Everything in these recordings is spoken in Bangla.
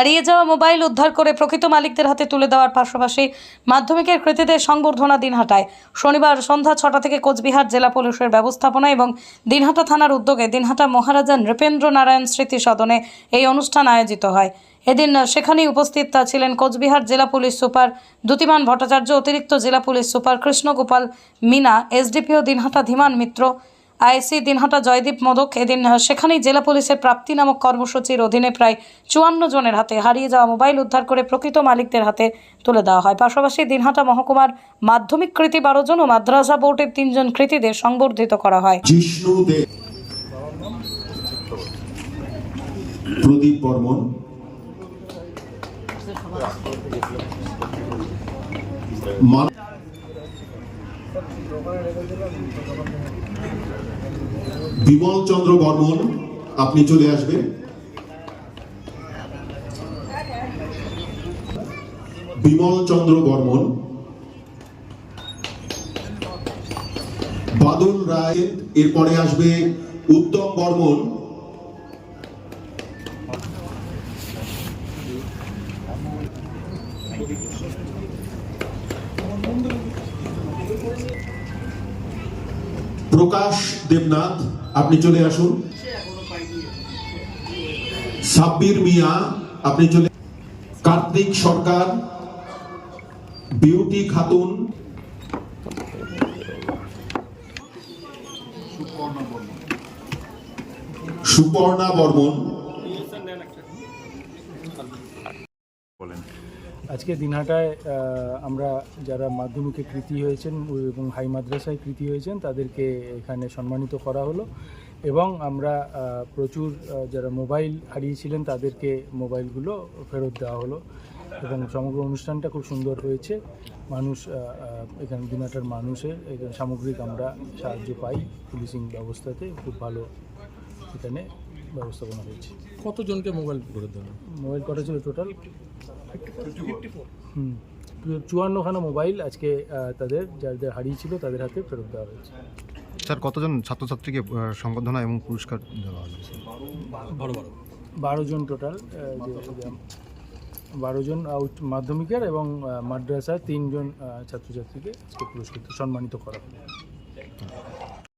হারিয়ে যাওয়া মোবাইল উদ্ধার করে প্রকৃত মালিকদের হাতে তুলে দেওয়ার পাশাপাশি মাধ্যমিকের কৃতীদের সংবর্ধনা দিনহাটায় শনিবার সন্ধ্যা ছটা থেকে কোচবিহার জেলা পুলিশের ব্যবস্থাপনা এবং দিনহাটা থানার উদ্যোগে দিনহাটা মহারাজা নৃপেন্দ্র নারায়ণ স্মৃতি সদনে এই অনুষ্ঠান আয়োজিত হয়। এদিন সেখানেই উপস্থিত ছিলেন কোচবিহার জেলা পুলিশ সুপার দ্যুতিমান ভট্টাচার্য, অতিরিক্ত জেলা police super Krishnagopal Meena, SDPO Dinhata Dhiman Mitra IC Dinhata Joydeep Modak এদিন সেখানেই জেলা পুলিশের প্রাপ্তি নামক কর্মসূচির অধীনে প্রায় চুয়ান্ন জনের হাতে হারিয়ে যাওয়া মোবাইল উদ্ধার করে প্রকৃত মালিকদের হাতে তুলে দেওয়া হয়। পাশাপাশি দিনহাটা মহকুমার মাধ্যমিক কৃতি বারো জন ও মাদ্রাসা বোর্ডের তিনজন কৃতিদের সংবর্ধিত করা হয়। প্রদীপ বর্মন। মান- বিমল চন্দ্র বর্মন, আপনি চলে আসবেন। বিমল চন্দ্র বর্মন, বাদল রায়, এরপরে আসবে উত্তম বর্মন। প্রকাশ দেবনাথ, আপনি চলে আসুন। সাব্বির মিয়া, আপনি চলে কার্তিক সরকার, বিউটি খাতুন। সুপর্ণা বর্মন। আজকে দিনহাটায় আমরা যারা মাধ্যমিকে কৃতি হয়েছেন এবং হাই মাদ্রাসায় কৃতি হয়েছেন তাদেরকে এখানে সম্মানিত করা হলো। এবং আমরা প্রচুর যারা মোবাইল হারিয়েছিলেন তাদেরকে মোবাইলগুলো ফেরত দেওয়া হলো। এবং সমগ্র অনুষ্ঠানটা খুব সুন্দর হয়েছে। মানুষ এখানে দিনহাটার মানুষের এখানে সামগ্রিক আমরা সাহায্য পাই পুলিশিং ব্যবস্থাতে। খুব ভালো এখানে ব্যবস্থাপনা হয়েছে। কতজনকে মোবাইল করে দেওয়া মোবাইল কটা ছিল টোটাল চুয়ান্নখানা মোবাইল আজকে তাদের যাদের হারিয়েছিল তাদের হাতে ফেরত দেওয়া হয়েছে। স্যার কতজন ছাত্রছাত্রীকে সংবর্ধনা এবং পুরস্কার দেওয়া হয়েছে বড় বড় বারো জন টোটাল বারো জন আউট মাধ্যমিকের এবং আহ, মাদ্রাসায় তিনজন ছাত্রছাত্রীকে আজকে পুরস্কৃত সম্মানিত করা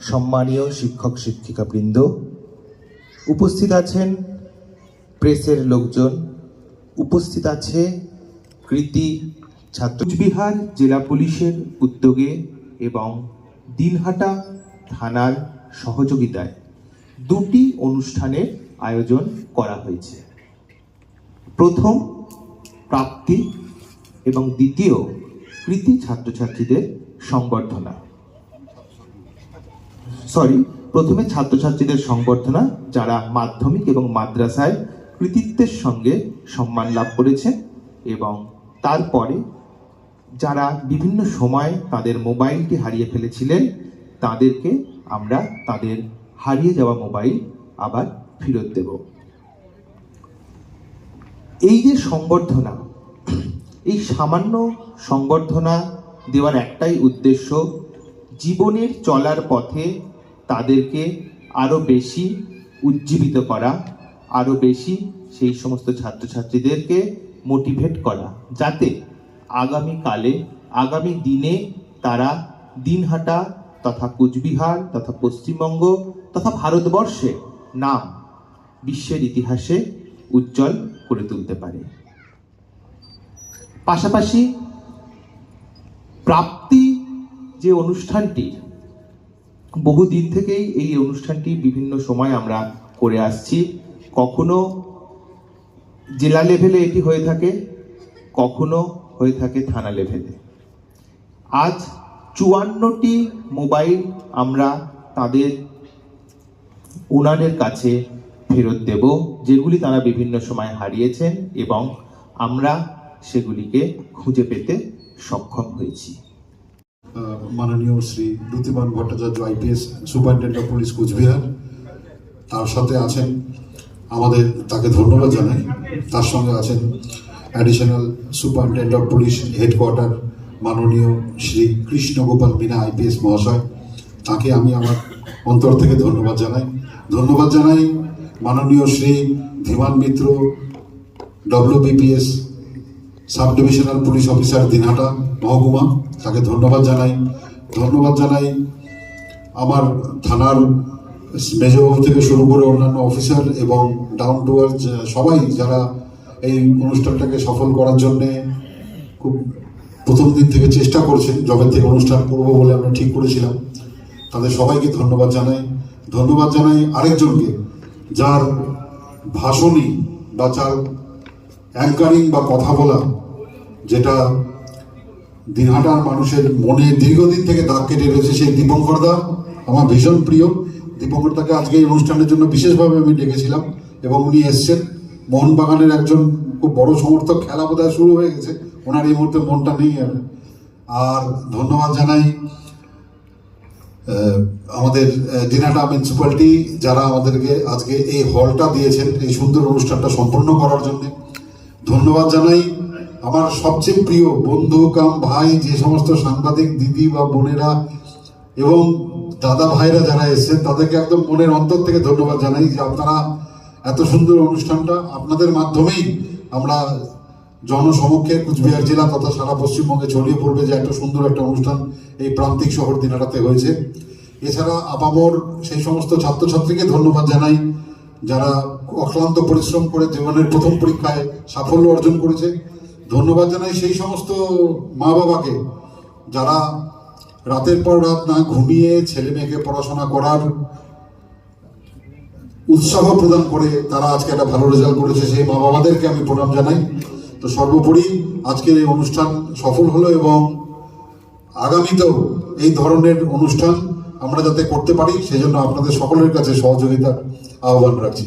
সম্মানীয় শিক্ষক, শিক্ষিকাবৃন্দ, উপস্থিত আছেন প্রেসের লোকজন, উপস্থিত আছে কৃতি ছাত্র কোচবিহার জেলা পুলিশের উদ্যোগে এবং দিনহাটা থানার সহযোগিতায় দুটি অনুষ্ঠানের আয়োজন করা হয়েছে। প্রথম প্রাপ্তি এবং দ্বিতীয় কৃতি ছাত্রছাত্রীদের সংবর্ধনা। সরি প্রথমে ছাত্রছাত্রীদের সংবর্ধনা, যারা মাধ্যমিক এবং মাদ্রাসায় কৃতিত্বের সঙ্গে সম্মান লাভ করেছেন এবং তারপরে যারা বিভিন্ন সময় তাদের মোবাইলটি হারিয়ে ফেলেছিলেন, তাদেরকে আমরা তাদের হারিয়ে যাওয়া মোবাইল আবার ফেরত দেব। এই যে সংবর্ধনা, এই সামান্য সংবর্ধনা দেওয়ার একটাই উদ্দেশ্য জীবনের চলার পথে তাদেরকে আরও বেশি উজ্জীবিত করা আরও বেশি সেই সমস্ত ছাত্রছাত্রীদেরকে মোটিভেট করা, যাতে আগামীকালে, আগামী দিনে তারা দিনহাটা তথা কোচবিহার তথা পশ্চিমবঙ্গ তথা ভারতবর্ষে নাম বিশ্বের ইতিহাসে উজ্জ্বল করে তুলতে পারে। পাশাপাশি প্রাপ্তি যে অনুষ্ঠানটি বহুদিন থেকেই এই অনুষ্ঠানটি বিভিন্ন সময় আমরা করে আসছি। কখনো জেলা লেভেলে এটি হয়ে থাকে, কখনো হয়ে থাকে থানা লেভেলে। আজ চুয়ান্নটি মোবাইল আমরা তাদের ওনাদের কাছে ফেরত দেব, যেগুলি তারা বিভিন্ন সময় হারিয়েছেন এবং আমরা সেগুলিকে খুঁজে পেতে সক্ষম হয়েছি। মাননীয় Shri Dyutiman Bhattacharya IPS superintendent of police Cooch Behar. তার সাথে আছেন আমাদের, তাকে ধন্যবাদ জানাই। তার সঙ্গে আছেন additional superintendent of police headquarter মাননীয় শ্রী কৃষ্ণ গোপাল মিনা, আইপিএস মহাশয়। তাকে আমি আমার অন্তর থেকে ধন্যবাদ জানাই। ধন্যবাদ জানাই মাননীয় Shri Dhiman Mitra WBPS sub divisional police officer Dinhata মহকুমা, তাকে ধন্যবাদ জানাই। ধন্যবাদ জানাই আমার থানার মেজবাবু থেকে শুরু করে অন্যান্য অফিসার এবং ডাউন টু সবাই যারা এই অনুষ্ঠানটাকে সফল করার জন্যে খুব প্রথম দিন থেকে চেষ্টা করছেন যবে থেকে অনুষ্ঠান করব বলে আমরা ঠিক করেছিলাম, তাদের সবাইকে ধন্যবাদ জানাই। ধন্যবাদ জানাই আরেকজনকে, যার ভাষণই বা যার অ্যাঙ্কারিং বা কথা বলা, যেটা দিনহাটার মানুষের মনে দীর্ঘদিন থেকে দাগ কেটে রয়েছে সেই দীপঙ্কর দা। আমার ভীষণ প্রিয়। দীপঙ্কর দাকে আজকে এই অনুষ্ঠানের জন্য বিশেষভাবে আমি ডেকেছিলাম এবং উনি এসছেন। মোহনবাগানের একজন খুব বড় সমর্থক, খেলা বোধহয় শুরু হয়ে গেছে। ওনার এই মুহূর্তে মনটা নেই আর। আর ধন্যবাদ জানাই আমাদের দিনাটা মিউনিসিপ্যালিটি যারা আমাদেরকে আজকে এই হলটা দিয়েছেন, এই সুন্দর অনুষ্ঠানটা সম্পন্ন করার জন্য। ধন্যবাদ জানাই। আমার সবচেয়ে প্রিয় বন্ধু, কাম ভাই, যে সমস্ত সাংবাদিক, দিদি বা বোনেরা এবং দাদা ভাইরা যারা এসেছেন, তাদেরকে একদম মনের অন্তর থেকে ধন্যবাদ জানাই যে আপনারা এত সুন্দর অনুষ্ঠানটা আপনাদের মাধ্যমেই আমরা জনসমক্ষে কুচবিহার জেলা তথা সারা পশ্চিমবঙ্গে ছড়িয়ে পড়বে যে একটা সুন্দর একটা অনুষ্ঠান এই প্রান্তিক শহর দিনাটাতে হয়েছে। এছাড়া আপামর সেই সমস্ত ছাত্রছাত্রীকে ধন্যবাদ জানাই, যারা অক্লান্ত পরিশ্রম করে জীবনের প্রথম পরীক্ষায় সাফল্য অর্জন করেছে। ধন্যবাদ জানাই সেই সমস্ত মা বাবাকে যারা রাতের পর রাত না ঘুমিয়ে ছেলে মেয়েকে পড়াশোনা করার উৎসাহ প্রদান করে তারা আজকে একটা ভালো রেজাল্ট করেছে, সেই মা বাবাদেরকে আমি প্রণাম জানাই। তো সর্বোপরি আজকের এই অনুষ্ঠান সফল হলো এবং আগামীতেও এই ধরনের অনুষ্ঠান আমরা যাতে করতে পারি, সেজন্য আপনাদের সকলের কাছে সহযোগিতার আহ্বান রাখছি।